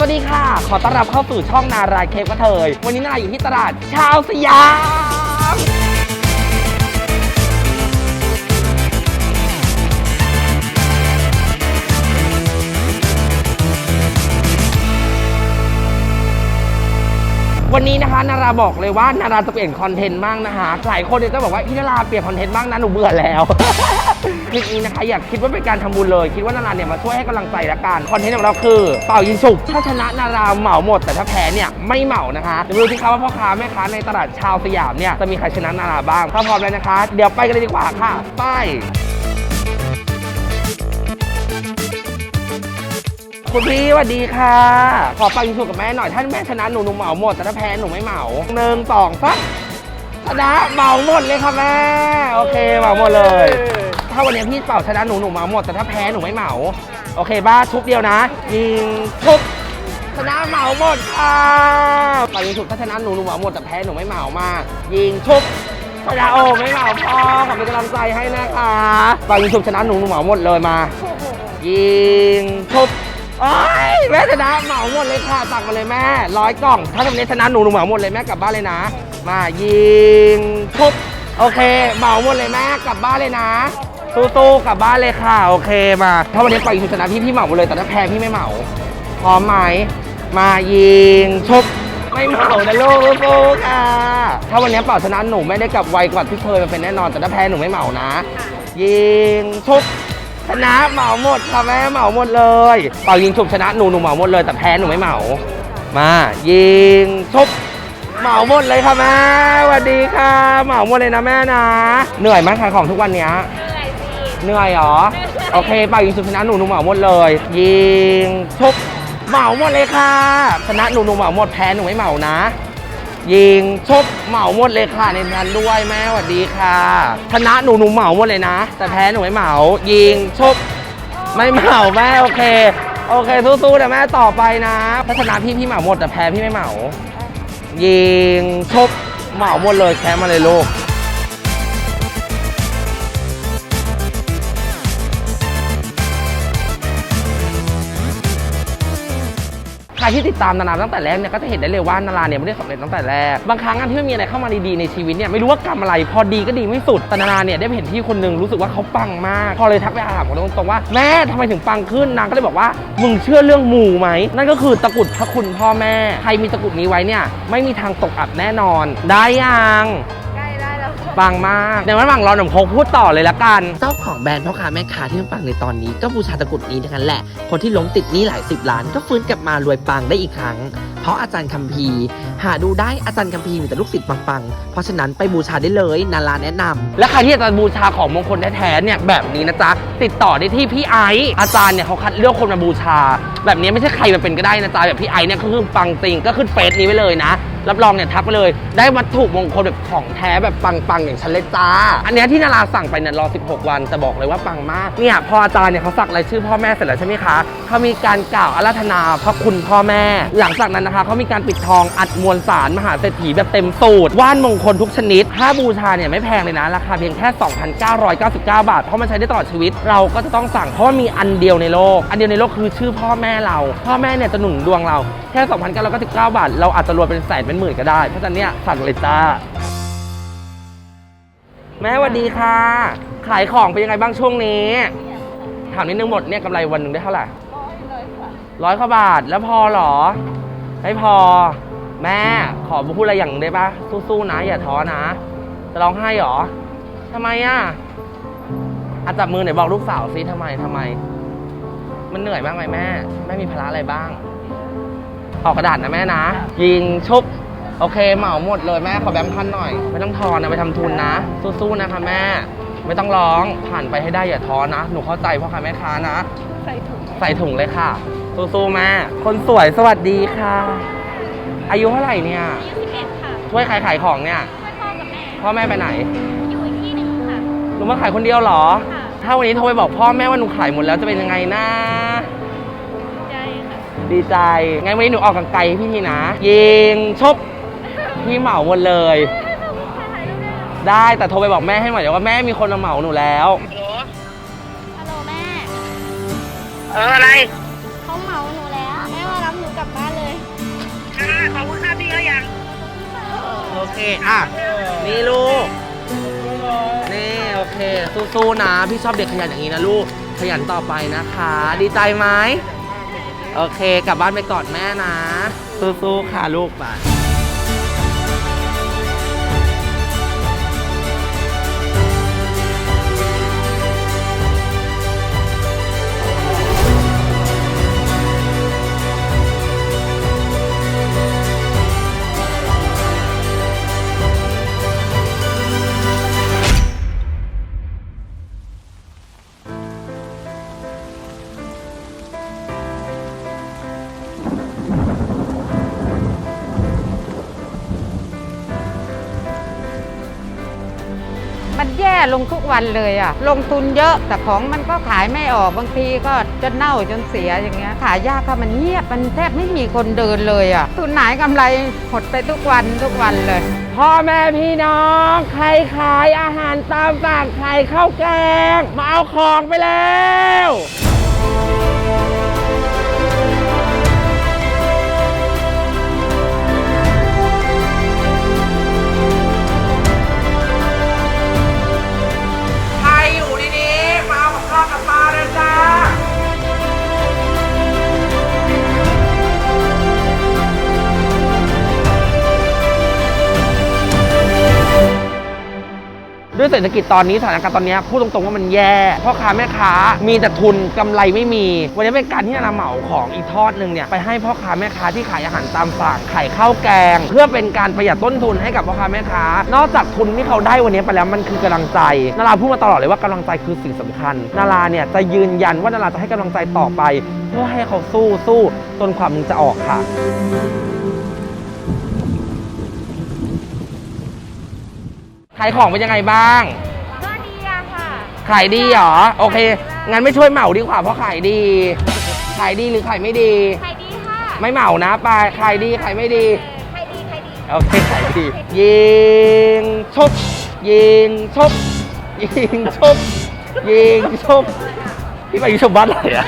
สวัสดีค่ะ ขอต้อนรับเข้าสู่ช่องนารายเคฟกระเทย วันนี้นาราอยู่ที่ตลาดชาวสยาม วันนี้นะคะนาราบอกเลยว่านาราจะเปลี่ยนคอนเทนต์บ้างนะคะหลายคนเนี่ยจะบอกว่าพี่นาราเปลี่ยนคอนเทนต์บ้างนะหนูเบื่อแล้วคลิปนี้นะคะอยากคิดว่าเป็นการทำบุญเลย คิดว่านาราเนี่ยมาช่วยให้กำลังใจละกันคอนเทนต์ของเราคือ เป่ายิงฉุบถ้าชนะนาราเหมาหมด แต่ถ้าแพ้เนี่ยไม่เหมานะคะเดี๋ยวมาดูสิคะว่าพ่อค้าแม่ค้าในตลาดชาวสยามเนี่ยจะมีใครชนะนาราบ้างถ้าพร้อมแล้วนะคะ เดี๋ยวไปกันเลยดีกว่าค่ะไป คุณพี่สวัสดีค่ะ ขอฟังยิงฉุบกับแม่หน่อยถ้าแม่ชนะหนูหนูเหมาหมด แต่ถ้าแพ้หนูไม่เหมาหนึ่งสองสามชนะเหมาหมดเลยค่ะแม่ โอเคเหมาหมดเลย ถ้าวันนี้พี่เป่าชนะหนูหนูเหมาหมด แต่ถ้าแพ้หนูไม่เหมา โอเคบ้าชุบเดียวนะ ยิงชุบชนะเหมาหมดค่ะเป่ายิงฉุบถ้าชนะหนูหนูเหมาหมดแต่แพ้หนูไม่เหมามายิงชุบชนะโอ้ไม่เหมาพ่อขอเป็นกำลังใจให้นะคะเป่ายิงฉุบชนะหนูหนูเหมาหมดเลยมา ยิงชุบ โอ้ยแม่ชนะเหมาหมดเลยค่ะตักมาเลยแม่ร้อยกล่อง ถ้าทำนี้ชนะหนูหนูเหมาหมดเลยแม่กลับบ้านเลยนะ มายิงชุบโอเคเหมาหมดเลยแม่กลับบ้านเลยนะสู้ๆกลับบ้านเลยค่ะ โอเคมา ถ้าวันนี้ปล่อยชนะพี่พี่เหมาหมดเลยแต่ถ้าแพ้พี่ไม่เหมาพร้อมไหมมายิงชุบไม่เหมานะลูกค่ะ ถ้าวันนี้เป่าชนะหนูไม่ได้กลับไวกว่าที่เคยมาเป็นแน่นอนแต่ถ้าแพ้หนูไม่เหมานะ ยิงชุบ ชนะเหมาหมดค่ะแม่เหมาหมดเลยเป่ายิงชุบชนะหนูหนูเหมาหมดเลย แต่แพ้หนูไม่เหมา มา ยิงชุบเหมาหมดเลยค่ะแม่สวัสดีค่ะ เหมาหมดเลยนะแม่นะ เหนื่อยไหมขายของทุกวันเนี้ยเหนื่อยเหรอ โอเคเป่ายิงชุบชนะหนูหนูเหมาหมดเลย ยิงชุบเหมาหมดเลยค่ะ ชนะหนูหนูเหมาหมดแพ้หนูไม่เหมานะ ยิงชุบเหมาหมดเลยค่ะในนั้นด้วยแม่สวัสดีค่ะ ชนะหนูหนูเหมาหมดเลยนะ แต่แพ้หนูไม่เหมา ยิงชุบไม่เหมาแม่โอเค โอเคสู้ๆนะแม่ต่อไปนะถ้าชนะพี่พี่เหมาหมดแต่แพ้พี่ไม่เหมา ยิงชุบเหมาหมดเลยแค่มาเลยลูก รที่ติดตามนาราตั้งแต่แรกเนี่ยก็จะเห็นได้เลยว่านาราเนี่ยไม่ได้สำเร็จตั้งแต่แรก บางครั้งอันที่ไม่มีอะไรเข้ามาดีๆในชีวิตเนี่ยไม่รู้ว่ากรรมอะไร พอดีก็ดีไม่สุดแต่นาราเนี่ยได้ไปเห็นพี่คนหนึ่งรู้สึกว่าเขาปังมาก พอเลยทักไปถามเขาตรงๆว่าแม่ทำไมถึงปังขึ้นนางก็เลยบอกว่ามึงเชื่อเรื่องหมู่ไหมนั่นก็คือตะกรุดพระคุณพ่อแม่ ใครมีตะกรุดนี้ไว้เนี่ยไม่มีทางตกอับแน่นอน ได้ยัง ปังมาก ในระหว่างรอหนุ่มโคกพูดต่อเลยละกัน เจ้าของแบรนด์พ่อค้าแม่ค้าที่ปังในตอนนี้ก็บูชาตะกรุดนี้ทั้งนั้นแหละ คนที่หลงติดหนี้หลายสิบล้านก็ฟื้นกลับมารวยปังได้อีกครั้ง เพราะอาจารย์คัมภีร์ หาดูได้อาจารย์คัมภีร์มีแต่ลูกศิษย์ปังๆ เพราะฉะนั้นไปบูชาได้เลยนาราแนะนำและใครที่จะบูชาของมงคลแท้ๆเนี่ยแบบนี้นะจ๊ะ ติดต่อได้ที่พี่ไอซ์อาจารย์เนี่ยเขาคัดเลือกคนมาบูชา แบบนี้ไม่ใช่ใครมาเป็นก็ได้นะจ๊ะแบบพี่ไอซ์เนี่ยก็คือปังจริงก็ขึ้นเฟซนี้ไว้เลยนะ รับรองเนี่ยทักไปเลย ได้วัตถุมงคลแบบของแท้แบบปังๆ อย่างฉันเลยจ้า อันเนี้ยที่นาราสั่งไปเนี่ยรอ 16 วัน แต่บอกเลยว่าปังมาก เนี่ยพออาจารย์เนี่ยเขาสักรายชื่อพ่อแม่เสร็จแล้วใช่ไหมคะเขามีการกล่าวอาราธนาพระคุณพ่อแม่ หลังจากนั้นนะคะเขามีการปิดทองอัดมวลสารมหาเศรษฐีแบบเต็มสูตรว่านมงคลทุกชนิดค่าบูชาเนี่ยไม่แพงเลยนะราคาเพียงแค่ 2,999 บาท เพราะมันใช้ได้ตลอดชีวิต เราก็จะต้องสั่งเพราะว่ามีอันเดียวในโลก อันเดียวในโลกคือชื่อพ่อแม่เรา พ่อแม่เนี่ยจะหนุนดวงเราแค่ 2,999 บาท เราอาจจะรวยเป็นแสนเป็นหมื่นก็ได้ เพราะฉะนั้นเนี่ยสั่งเลยจ้า แม่สวัสดีค่ะ ขายของเป็นยังไงบ้างช่วงนี้ ถามนิดนึงหมดเนี่ยกำไรวันหนึ่งได้เท่าไหร่เลยค่ะร้อยกว่าบาทแล้วพอหรอ ไม่พอ แม่ขอพูดอะไรอย่างนึงได้ปะสู้ๆนะ อย่าท้อนะ จะร้องไห้เหรอทำไมอะอาจับมือไหนบอกลูกสาวซิทำไมทำไม มันเหนื่อยบ้างไหมแม่ แม่มีภาระอะไรบ้าง ออกกระดาษนะแม่นะ ยิงชุบ โอเคเหมาหมดเลยแม่ขอแบงค์พันหน่อย ไม่ต้องทอนนะไปทำทุนนะ สู้ๆนะคะแม่ ไม่ต้องร้องผ่านไปให้ได้อย่าท้อนะ หนูเข้าใจพ่อค้าแม่ค้านะ ใส่ถุงใส่ถุงเลยค่ะ สู้ๆแม่คนสวยสวัสดีค่ะ อายุเท่าไหร่เนี่ย21ค่ะช่วยขายขายของเนี่ยช่วยพ่อกับแม่พ่อแม่ไปไหน อยู่อีกที่หนึ่งค่ะหนูมาขายคนเดียวเหรอค่ะถ้าวันนี้โทรไปบอกพ่อแม่ว่าหนูขายหมดแล้วจะเป็นยังไงนะใจค่ะดีใจ งั้นวันนี้หนูออกกังไกลให้พี่ทีนะ ยิงชบ พี่เหมาหมดเลย ได้แต่โทรไปบอกแม่ให้หน่อยเดี๋ยวว่าแม่มีคนมาเหมาหนูแล้ว ฮัลโหลฮัลโหลแม่เอออะไรเขาเหมาหนูแล้ว แม่มารับหนูกลับบ้านเลยค่ะขอบคุณค่ะพี่เขายังโอเค อะ นี่ลูก นี่โอเค สู้ๆนะ พี่ชอบเด็กขยันอย่างนี้นะลูก ขยันต่อไปนะคะ ดีใจไหม โอเค กลับบ้านไปก่อนแม่นะ สู้ๆค่ะลูกไป แย่ลงทุกวันเลยอะลงทุนเยอะแต่ของมันก็ขายไม่ออกบางทีก็จนเน่าจนเสียอย่างเงี้ยขายยากค่ะมันเงียบมันแทบไม่มีคนเดินเลยอะทุนไหนกำไรหดไปทุกวันทุกวันเลย พ่อแม่พี่น้อง ใครขายอาหารตามสั่งใครข้าวแกง มาเอาของไปแล้ว ด้วยเศรษฐกิจตอนนี้สถานการณ์ตอนนี้พูดตรงๆว่ามันแย่พ่อค้าแม่ค้ามีแต่ทุนกำไรไม่มี วันนี้เป็นการที่นำเหมาของอีกทอดหนึ่งเนี่ยไปให้พ่อค้าแม่ค้าที่ขายอาหารตามสั่งขายข้าวแกง เพื่อเป็นการประหยัดต้นทุนให้กับพ่อค้าแม่ค้านอกจากทุนที่เขาได้วันนี้ไปแล้วมันคือกำลังใจนาราพูดมาตลอดเลยว่ากำลังใจคือสิ่งสำคัญ นาราเนี่ยจะยืนยันว่านาราจะให้กำลังใจต่อไป เพื่อให้เขาสู้สู้จนความมึงจะออกค่ะ ขายของเป็นยังไงบ้าง ก็ดีอะค่ะ ขายดีเหรอ โอเค งั้นไม่ช่วยเหมาดีกว่าเพราะขายดี ขายดีหรือขายไม่ดีใครดีค่ะไม่เหมานะปลายขายดีขายไม่ดีใครดีใครดีโอเคขายดี ยิงชุบยิงชุบยิงชุบยิงชุบพี่ไปยิงชุบบ้านไหนอะ